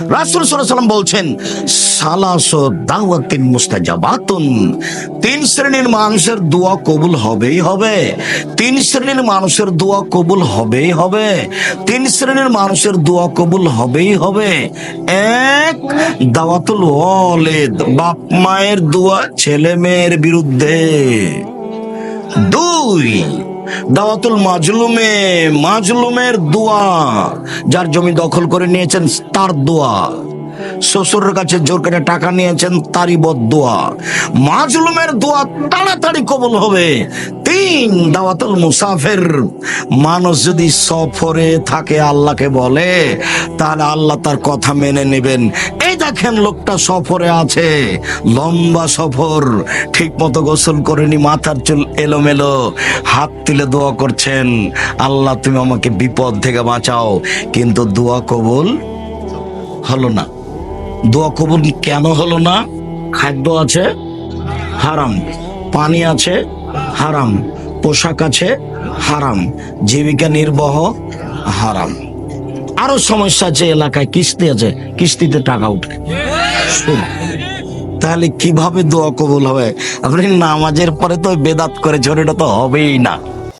রাসূল সাল্লাম বলছেন, সালাসু দাওয়াতিন মুস্তাজাবাতুন। তিন শ্রেণির মানুষের দোয়া কবুল হবেই হবে। তিন শ্রেণির মানুষের দোয়া কবুল হবেই হবে। তিন শ্রেণির মানুষের দোয়া কবুল হবেই হবে। এক, দাওয়াতুল ওয়ালিদ, বাপ মায়ের দোয়া ছেলে মেয়ের বিরুদ্ধে। দুই দাওয়াতুল মাজলুমে, মাজলুমের দোয়া। যার জমি দখল করে নিয়েছেন, তার দোয়া। শ্বশুরের কাছে জোর করে টাকা নিয়েছেন, তারই বদোয়া মাজলুমের দোয়া তাড়াতাড়ি কবল হবে। তিন, দাওয়াতুল মুসাফের। মানুষ যদি সফরে থাকে, আল্লাহকে বলে, তাহলে আল্লাহ তার কথা মেনে নেবেন। দেখেন লোকটা সফরে আছে। লম্বা সফর। ঠিক মতো গোসল করেনি, মাথার চুল এলোমেলো। হাত তুলে দোয়া করছেন, আল্লাহ, তুমি আমাকে বিপদ থেকে বাঁচাও। কিন্তু দোয়া কবুল হলো না। দোয়া কবুল কেন হলো না? খাদ্য আছে, হারাম। পানি আছে, হারাম। পোশাক আছে, হারাম। জীবিকা নির্বাহ, হারাম। আরও সমস্যা আছে এলাকায় কিস্তি আছে, কিস্তিতে টাকা উঠে। তাহলে কীভাবে দোয়া কবুল হবে? আপনি নামাজের পরে তো বেদাত করে এটা তো হবেই না।